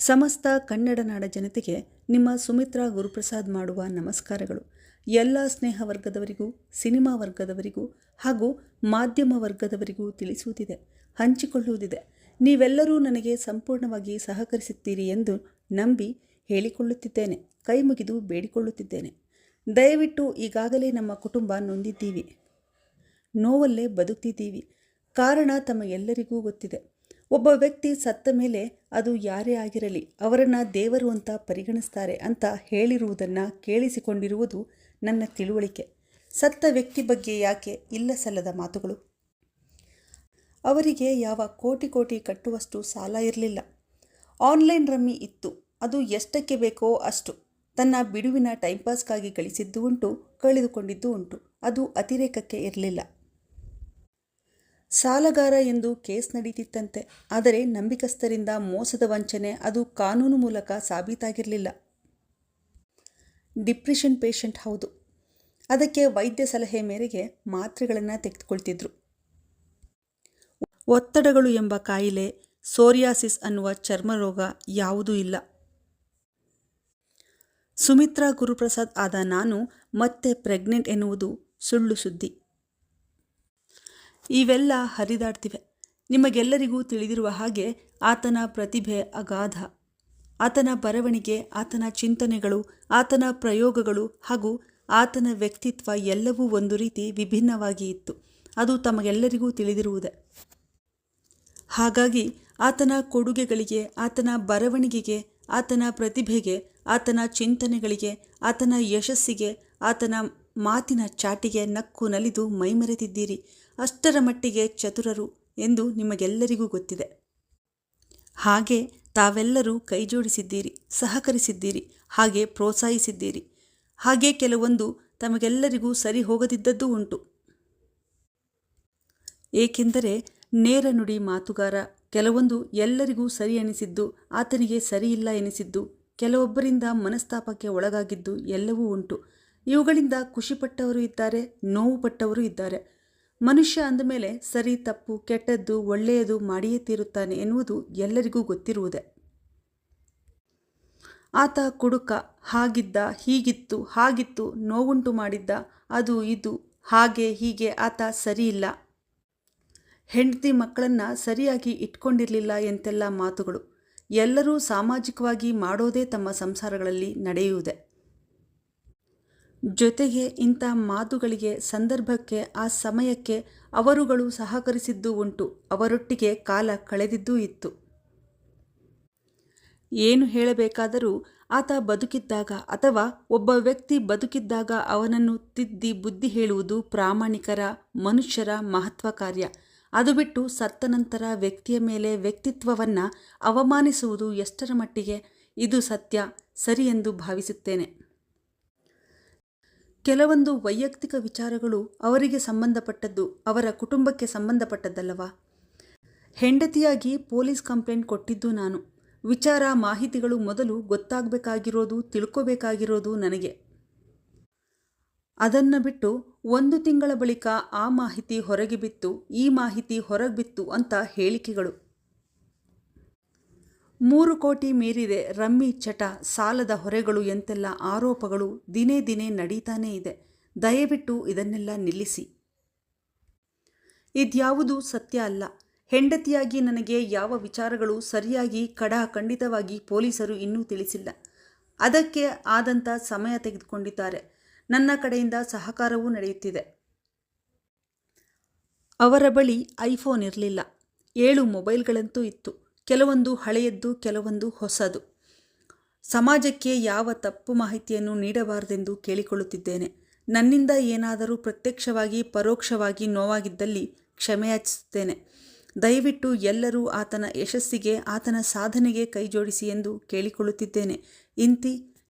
ಸಮಸ್ತ ಕನ್ನಡ ನಾಡ ಜನತೆಗೆ ನಿಮ್ಮ ಸುಮಿತ್ರಾ ಗುರುಪ್ರಸಾದ್ ಮಾಡುವ ನಮಸ್ಕಾರಗಳು. ಎಲ್ಲ ಸ್ನೇಹ ವರ್ಗದವರಿಗೂ, ಸಿನಿಮಾ ವರ್ಗದವರಿಗೂ ಹಾಗೂ ಮಾಧ್ಯಮ ವರ್ಗದವರಿಗೂ ತಿಳಿಸುವುದಿದೆ ಹಂಚಿಕೊಳ್ಳುವುದಿದೆ. ನೀವೆಲ್ಲರೂ ನನಗೆ ಸಂಪೂರ್ಣವಾಗಿ ಸಹಕರಿಸುತ್ತೀರಿ ಎಂದು ನಂಬಿ ಹೇಳಿಕೊಳ್ಳುತ್ತಿದ್ದೇನೆ, ಕೈ ಮುಗಿದು ಬೇಡಿಕೊಳ್ಳುತ್ತಿದ್ದೇನೆ. ದಯವಿಟ್ಟು ಈಗಾಗಲೇ ನಮ್ಮ ಕುಟುಂಬ ನೊಂದಿದ್ದೀವಿ. ನೋವಲ್ಲೇ ಬದುಕ್ತಿದ್ದೀವಿ. ಕಾರಣ ತಮ್ಮ ಎಲ್ಲರಿಗೂ ಗೊತ್ತಿದೆ. ಒಬ್ಬ ವ್ಯಕ್ತಿ ಸತ್ತ ಮೇಲೆ ಅದು ಯಾರೇ ಆಗಿರಲಿ ಅವರನ್ನು ದೇವರು ಅಂತ ಪರಿಗಣಿಸ್ತಾರೆ ಅಂತ ಹೇಳಿರುವುದನ್ನು ಕೇಳಿಸಿಕೊಂಡಿರುವುದು ನನ್ನ ತಿಳುವಳಿಕೆ. ಸತ್ತ ವ್ಯಕ್ತಿ ಬಗ್ಗೆ ಯಾಕೆ ಇಲ್ಲ ಸಲ್ಲದ ಮಾತುಗಳು? ಅವರಿಗೆ ಯಾವ ಕೋಟಿ ಕೋಟಿ ಕಟ್ಟುವಷ್ಟು ಸಾಲ ಇರಲಿಲ್ಲ. ಆನ್ಲೈನ್ ರಮ್ಮಿ ಇತ್ತು. ಅದು ಎಷ್ಟಕ್ಕೆ ಬೇಕೋ ಅಷ್ಟು. ತನ್ನ ಬಿಡುವಿನ ಟೈಂಪಾಸ್ಗಾಗಿ ಗಳಿಸಿದ್ದು ಉಂಟು, ಕಳೆದುಕೊಂಡಿದ್ದು ಉಂಟು. ಅದು ಅತಿರೇಕಕ್ಕೆ ಇರಲಿಲ್ಲ. ಸಾಲಗಾರ ಎಂದು ಕೇಸ್ ನಡೀತಿತ್ತಂತೆ, ಆದರೆ ನಂಬಿಕಸ್ಥರಿಂದ ಮೋಸದ ವಂಚನೆ ಅದು ಕಾನೂನು ಮೂಲಕ ಸಾಬೀತಾಗಿರಲಿಲ್ಲ. ಡಿಪ್ರೆಷನ್ ಪೇಷಂಟ್ ಹೌದು. ಅದಕ್ಕೆ ವೈದ್ಯ ಸಲಹೆ ಮೇರೆಗೆ ಮಾತ್ರೆಗಳನ್ನು ತೆಗೆದುಕೊಳ್ತಿದ್ರು. ಒತ್ತಡಗಳು ಎಂಬ ಕಾಯಿಲೆ, ಸೋರಿಯಾಸಿಸ್ ಅನ್ನುವ ಚರ್ಮರೋಗ ಯಾವುದೂ ಇಲ್ಲ. ಸುಮಿತ್ರಾ ಗುರುಪ್ರಸಾದ್ ಆದ ನಾನು ಮತ್ತೆ ಪ್ರೆಗ್ನೆಂಟ್ ಎನ್ನುವುದು ಸುಳ್ಳು ಸುದ್ದಿ. ಇವೆಲ್ಲ ಹರಿದಾಡ್ತಿವೆ. ನಿಮಗೆಲ್ಲರಿಗೂ ತಿಳಿದಿರುವ ಹಾಗೆ ಆತನ ಪ್ರತಿಭೆ ಅಗಾಧ. ಆತನ ಬರವಣಿಗೆ, ಆತನ ಚಿಂತನೆಗಳು, ಆತನ ಪ್ರಯೋಗಗಳು ಹಾಗೂ ಆತನ ವ್ಯಕ್ತಿತ್ವ ಎಲ್ಲವೂ ಒಂದು ರೀತಿ ವಿಭಿನ್ನವಾಗಿ ಇತ್ತು. ಅದು ತಮಗೆಲ್ಲರಿಗೂ ತಿಳಿದಿರುವುದೇ. ಹಾಗಾಗಿ ಆತನ ಕೊಡುಗೆಗಳಿಗೆ, ಆತನ ಬರವಣಿಗೆಗೆ, ಆತನ ಪ್ರತಿಭೆಗೆ, ಆತನ ಚಿಂತನೆಗಳಿಗೆ, ಆತನ ಯಶಸ್ಸಿಗೆ, ಆತನ ಮಾತಿನ ಚಾಟಿಗೆ ನಕ್ಕು ನಲಿದು ಮೈಮರೆತಿದ್ದೀರಿ. ಅಷ್ಟರ ಮಟ್ಟಿಗೆ ಚತುರರು ಎಂದು ನಿಮಗೆಲ್ಲರಿಗೂ ಗೊತ್ತಿದೆ. ಹಾಗೆ ತಾವೆಲ್ಲರೂ ಕೈಜೋಡಿಸಿದ್ದೀರಿ, ಸಹಕರಿಸಿದ್ದೀರಿ, ಹಾಗೆ ಪ್ರೋತ್ಸಾಹಿಸಿದ್ದೀರಿ. ಹಾಗೆ ಕೆಲವೊಂದು ತಮಗೆಲ್ಲರಿಗೂ ಸರಿ ಹೋಗದಿದ್ದದ್ದೂ ಉಂಟು. ಏಕೆಂದರೆ ನೇರ ನುಡಿ ಮಾತುಗಾರ ಕೆಲವೊಂದು ಎಲ್ಲರಿಗೂ ಸರಿ ಎನಿಸಿದ್ದು ಆತನಿಗೆ ಸರಿಯಿಲ್ಲ ಎನಿಸಿದ್ದು ಕೆಲವೊಬ್ಬರಿಂದ ಮನಸ್ತಾಪಕ್ಕೆ ಒಳಗಾಗಿದ್ದು ಎಲ್ಲವೂ ಉಂಟು. ಇವುಗಳಿಂದ ಖುಷಿಪಟ್ಟವರು ಇದ್ದಾರೆ ನೋವು ಪಟ್ಟವರು ಇದ್ದಾರೆ. ಮನುಷ್ಯ ಅಂದಮೇಲೆ ಸರಿ, ತಪ್ಪು, ಕೆಟ್ಟದ್ದು, ಒಳ್ಳೆಯದು ಮಾಡಿಯೇ ತೀರುತ್ತಾನೆ ಎನ್ನುವುದು ಎಲ್ಲರಿಗೂ ಗೊತ್ತಿರುವುದೇ. ಆತ ಕುಡುಕ, ಹಾಗಿದ್ದ, ಹೀಗಿತ್ತು, ಹಾಗಿತ್ತು, ನೋವುಂಟು ಮಾಡಿದ್ದ, ಅದು ಇದು, ಹಾಗೆ, ಹೀಗೆ ಆತ ಸರಿಯಿಲ್ಲ. ಹೆಂಡತಿ ಮಕ್ಕಳನ್ನು ಸರಿಯಾಗಿ ಇಟ್ಕೊಂಡಿರಲಿಲ್ಲ ಎಂತೆಲ್ಲ ಮಾತುಗಳು. ಎಲ್ಲರೂ ಸಾಮಾಜಿಕವಾಗಿ ಮಾಡೋದೇ ತಮ್ಮ ಸಂಸಾರಗಳಲ್ಲಿ ನಡೆಯುವುದೇ. ಜೊತೆಗೆ ಇಂಥ ಮಾತುಗಳಿಗೆ ಸಂದರ್ಭಕ್ಕೆ, ಆ ಸಮಯಕ್ಕೆ ಅವರುಗಳು ಸಹಕರಿಸಿದ್ದೂ ಉಂಟು. ಅವರೊಟ್ಟಿಗೆ ಕಾಲ ಕಳೆದಿದ್ದೂ ಇತ್ತು. ಏನು ಹೇಳಬೇಕಾದರೂ ಆತ ಬದುಕಿದ್ದಾಗ ಅಥವಾ ಒಬ್ಬ ವ್ಯಕ್ತಿ ಬದುಕಿದ್ದಾಗ ಅವನನ್ನು ತಿದ್ದಿ ಬುದ್ಧಿ ಹೇಳುವುದು ಪ್ರಾಮಾಣಿಕರ, ಮನುಷ್ಯರ ಮಹತ್ವ ಕಾರ್ಯ. ಅದು ಬಿಟ್ಟು ಸತ್ತ ನಂತರ ವ್ಯಕ್ತಿಯ ಮೇಲೆ ವ್ಯಕ್ತಿತ್ವವನ್ನು ಅವಮಾನಿಸುವುದು ಎಷ್ಟರ ಮಟ್ಟಿಗೆ? ಇದು ಸತ್ಯ, ಸರಿ ಎಂದು ಭಾವಿಸುತ್ತೇನೆ. ಕೆಲವೊಂದು ವೈಯಕ್ತಿಕ ವಿಚಾರಗಳು ಅವರಿಗೆ ಸಂಬಂಧಪಟ್ಟದ್ದು, ಅವರ ಕುಟುಂಬಕ್ಕೆ ಸಂಬಂಧಪಟ್ಟದ್ದಲ್ಲವಾ? ಹೆಂಡತಿಯಾಗಿ ಪೊಲೀಸ್ ಕಂಪ್ಲೇಂಟ್ ಕೊಟ್ಟಿದ್ದು ನಾನು. ವಿಚಾರ, ಮಾಹಿತಿಗಳು ಮೊದಲು ಗೊತ್ತಾಗಬೇಕಾಗಿರೋದು, ತಿಳ್ಕೋಬೇಕಾಗಿರೋದು ನನಗೆ. ಅದನ್ನು ಬಿಟ್ಟು ಒಂದು ತಿಂಗಳ ಬಳಿಕ ಆ ಮಾಹಿತಿ ಹೊರಗೆ ಬಿತ್ತು, ಈ ಮಾಹಿತಿ ಹೊರಗೆ ಬಿತ್ತು ಅಂತ ಹೇಳಿಕೆಗಳು. ಮೂರು ಕೋಟಿ ಮೀರಿದೆ ರಮ್ಮಿ ಚಟ, ಸಾಲದ ಹೊರೆಗಳು ಎಂತೆಲ್ಲ ಆರೋಪಗಳು ದಿನೇ ದಿನೇ ನಡೀತಾನೇ ಇದೆ. ದಯವಿಟ್ಟು ಇದನ್ನೆಲ್ಲ ನಿಲ್ಲಿಸಿ. ಇದ್ಯಾವುದು ಸತ್ಯ ಅಲ್ಲ. ಹೆಂಡತಿಯಾಗಿ ನನಗೆ ಯಾವ ವಿಚಾರಗಳು ಸರಿಯಾಗಿ ಕಡಾ ಖಂಡಿತವಾಗಿ ಪೊಲೀಸರು ಇನ್ನೂ ತಿಳಿಸಿಲ್ಲ. ಅದಕ್ಕೆ ಆದಂಥ ಸಮಯ ತೆಗೆದುಕೊಂಡಿದ್ದಾರೆ. ನನ್ನ ಕಡೆಯಿಂದ ಸಹಕಾರವೂ ನಡೆಯುತ್ತಿದೆ. ಅವರ ಬಳಿ ಐಫೋನ್ ಇರಲಿಲ್ಲ. ಏಳು ಮೊಬೈಲ್ಗಳಂತೂ ಇತ್ತು. ಕೆಲವೊಂದು ಹಳೆಯದ್ದು, ಕೆಲವೊಂದು ಹೊಸದು. ಸಮಾಜಕ್ಕೆ ಯಾವ ತಪ್ಪು ಮಾಹಿತಿಯನ್ನು ನೀಡಬಾರದೆಂದು ಕೇಳಿಕೊಳ್ಳುತ್ತಿದ್ದೇನೆ. ನನ್ನಿಂದ ಏನಾದರೂ ಪ್ರತ್ಯಕ್ಷವಾಗಿ, ಪರೋಕ್ಷವಾಗಿ ನೋವಾಗಿದ್ದಲ್ಲಿ ಕ್ಷಮೆಯಾಚಿಸುತ್ತೇನೆ. ದಯವಿಟ್ಟು ಎಲ್ಲರೂ ಆತನ ಯಶಸ್ಸಿಗೆ, ಆತನ ಸಾಧನೆಗೆ ಕೈಜೋಡಿಸಿ ಎಂದು ಕೇಳಿಕೊಳ್ಳುತ್ತಿದ್ದೇನೆ. ಇಂತಿ